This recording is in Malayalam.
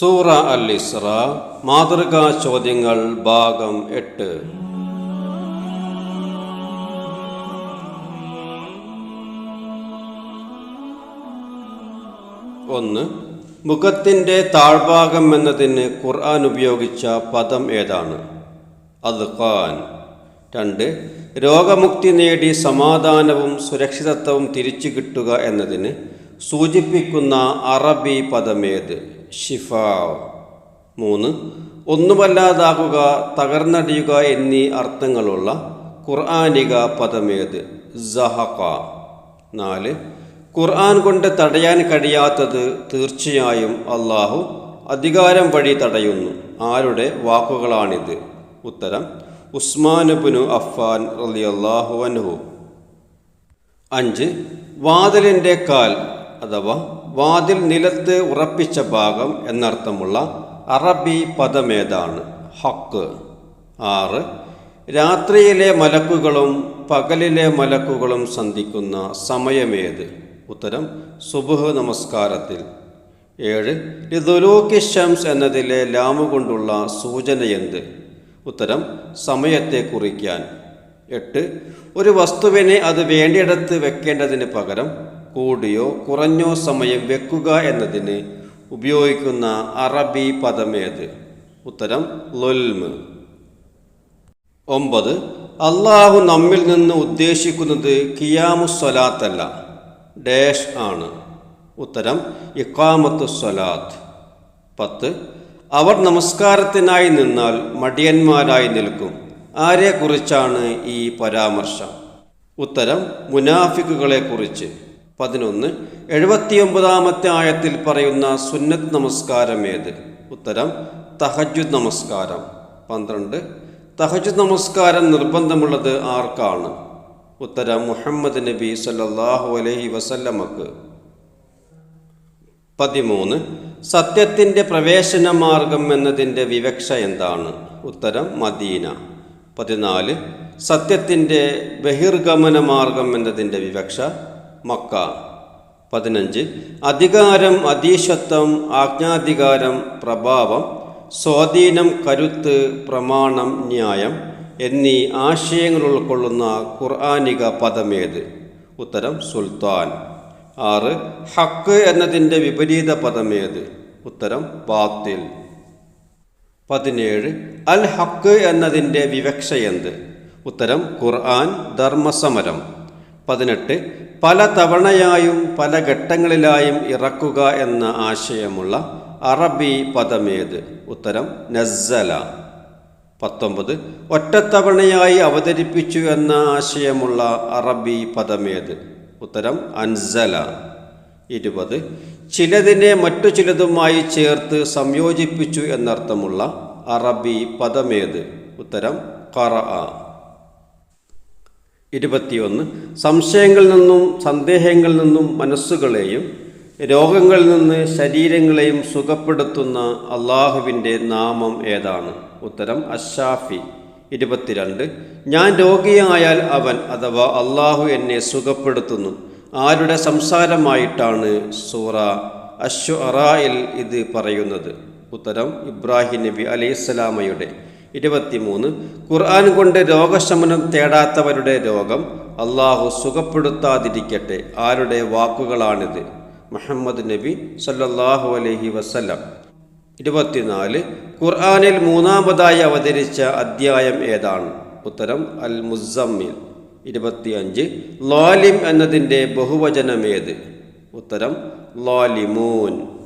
സൂറ അൽ ഇസ്ര മാതൃകാ ചോദ്യങ്ങൾ ഭാഗം എട്ട്. ഒന്ന് മുഖത്തിന്റെ താഴ്ഭാഗം എന്നതിന് ഖുർആൻ ഉപയോഗിച്ച പദം ഏതാണ്? അത് ഖാൻ രണ്ട് രോഗമുക്തി നേടി സമാധാനവും സുരക്ഷിതത്വവും തിരിച്ചു കിട്ടുക എന്നതിന് സൂചിപ്പിക്കുന്ന അറബി പദമേത് ഷിഫാവ് മൂന്ന്. ഒന്നുമല്ലാതാകുക തകർന്നടിയുക എന്നീ അർത്ഥങ്ങളുള്ള ഖുർആാനിക പദമേത്? സഹക നാല്. ഖുർആൻ കൊണ്ട് തടയാൻ കഴിയാത്തത് തീർച്ചയായും അള്ളാഹു അധികാരം വഴി തടയുന്നു. ആരുടെ? വാക്കുകളാണിത്. ഉത്തരം ഉസ്മാനുബിനു അഫ്ഫാൻ റളിയല്ലാഹു അൻഹു. അഞ്ച്. വാതിലിന്റെ കാൽ അഥവാ വാതിൽ നിലത്ത് ഉറപ്പിച്ച ഭാഗം എന്നർത്ഥമുള്ള അറബി പദമേതാണ്. ഹക്ക്. ആറ്. രാത്രിയിലെ മലക്കുകളും പകലിലെ മലക്കുകളും സന്ധിക്കുന്ന സമയമേത്? ഉത്തരം സുബുഹ് നമസ്കാരത്തിൽ. ഏഴ്. ലിദുലൂക്കി ഷംസ് എന്നതിലെ ലാമു കൊണ്ടുള്ള സൂചനയെന്ത് ഉത്തരം സമയത്തെ കുറിക്കാൻ. എട്ട്. ഒരു വസ്തുവിനെ അത് വേണ്ടിയിടത്ത് വെക്കേണ്ടതിന് പകരം കൂടിയോ കുറഞ്ഞോ സമയം വെക്കുക എന്നതിന് ഉപയോഗിക്കുന്ന അറബി പദമേത്? ഉത്തരം ലൊൽമ്. ഒമ്പത് അള്ളാഹു നമ്മിൽ നിന്ന് ഉദ്ദേശിക്കുന്നത് കിയാമുസ്വലാത്തല്ല ഡാഷ് ആണ്. ഉത്തരം ഇക്കാമത്തു സ്വലാത്ത് പത്ത് അവർ നമസ്കാരത്തിനായി നിന്നാൽ മടിയന്മാരായി നിൽക്കും. ആരെക്കുറിച്ചാണ് ഈ പരാമർശം? ഉത്തരം മുനാഫിക്കുകളെക്കുറിച്ച്. പതിനൊന്ന്. എഴുപത്തിയൊമ്പതാമത്തെ ആയത്തിൽ പറയുന്ന സുന്നത്ത് നമസ്കാരം ഏത്? ഉത്തരം തഹജുദ് നമസ്കാരം. പന്ത്രണ്ട്. തഹജുദ് നമസ്കാരം നിർബന്ധമുള്ളത് ആർക്കാണ്? ഉത്തരം മുഹമ്മദ് നബി സല്ലാഹു അലൈഹി വസല്ലമക്ക്. പതിമൂന്ന്. സത്യത്തിന്റെ പ്രവേശന മാർഗം എന്നതിന്റെ വിവക്ഷ എന്താണ്? ഉത്തരം മദീന. പതിനാല്. സത്യത്തിന്റെ ബഹിർഗമന മാർഗം എന്നതിന്റെ വിവക്ഷ. മക്ക. പതിനഞ്ച്. അധികാരം അധീശത്വം ആജ്ഞാധികാരം പ്രഭാവം സ്വാധീനം കരുത്ത് പ്രമാണം ന്യായം എന്നീ ആശയങ്ങൾ ഉൾക്കൊള്ളുന്ന ഖുർആാനിക പദമേത്? ഉത്തരം സുൽത്താൻ. ആറ്. ഹക്ക് എന്നതിന്റെ വിപരീത പദമേത്? ഉത്തരം ബാത്തിൽ. പതിനേഴ്. അൽ ഹക്ക് എന്നതിന്റെ വിവക്ഷ എന്ത് ഉത്തരം ഖുർആൻ ധർമ്മസമരം. പതിനെട്ട് പല തവണയായും പല ഘട്ടങ്ങളിലായും ഇറക്കുക എന്ന ആശയമുള്ള അറബി പദമേത്. ഉത്തരം നസ്സല. പത്തൊമ്പത് ഒറ്റത്തവണയായി അവതരിപ്പിച്ചു എന്ന ആശയമുള്ള അറബി പദമേത്. ഉത്തരം അൻസല. ഇരുപത് ചിലതിനെ മറ്റു ചിലതുമായി ചേർത്ത് സംയോജിപ്പിച്ചു എന്നർത്ഥമുള്ള അറബി പദമേത്. ഉത്തരം കറ ഇരുപത്തിയൊന്ന്. സംശയങ്ങളിൽ നിന്നും സന്ദേഹങ്ങളിൽ നിന്നും മനസ്സുകളെയും രോഗങ്ങളിൽ നിന്ന് ശരീരങ്ങളെയും സുഖപ്പെടുത്തുന്ന അള്ളാഹുവിന്റെ നാമം ഏതാണ്? ഉത്തരം അഷാഫി ഇരുപത്തിരണ്ട്. ഞാൻ രോഗിയായാൽ അവൻ അഥവാ അള്ളാഹു എന്നെ സുഖപ്പെടുത്തുന്നു. ആരുടെ സംസാരമായിട്ടാണ് സൂറ അഷു ഇത് പറയുന്നത്? ഉത്തരം ഇബ്രാഹിം നബി അലൈഹിസ്സലാമയുടെ. ഇരുപത്തിമൂന്ന്. ഖുർആൻ കൊണ്ട് രോഗശമനം തേടാത്തവരുടെ രോഗം അള്ളാഹു സുഖപ്പെടുത്താതിരിക്കട്ടെ. ആരുടെ വാക്കുകളാണിത്? മുഹമ്മദ് നബി സല്ലാഹു അലഹി വസല്ലം. ഇരുപത്തിനാല്. ഖുർആാനിൽ മൂന്നാമതായി അവതരിച്ച അദ്ധ്യായം ഏതാണ്? ഉത്തരം അൽ മുസമ്മിൽ ഇരുപത്തിയഞ്ച്. ലോലിം എന്നതിന്റെ ബഹുവചനമേത്? ഉത്തരം ലോലിമൂൻ.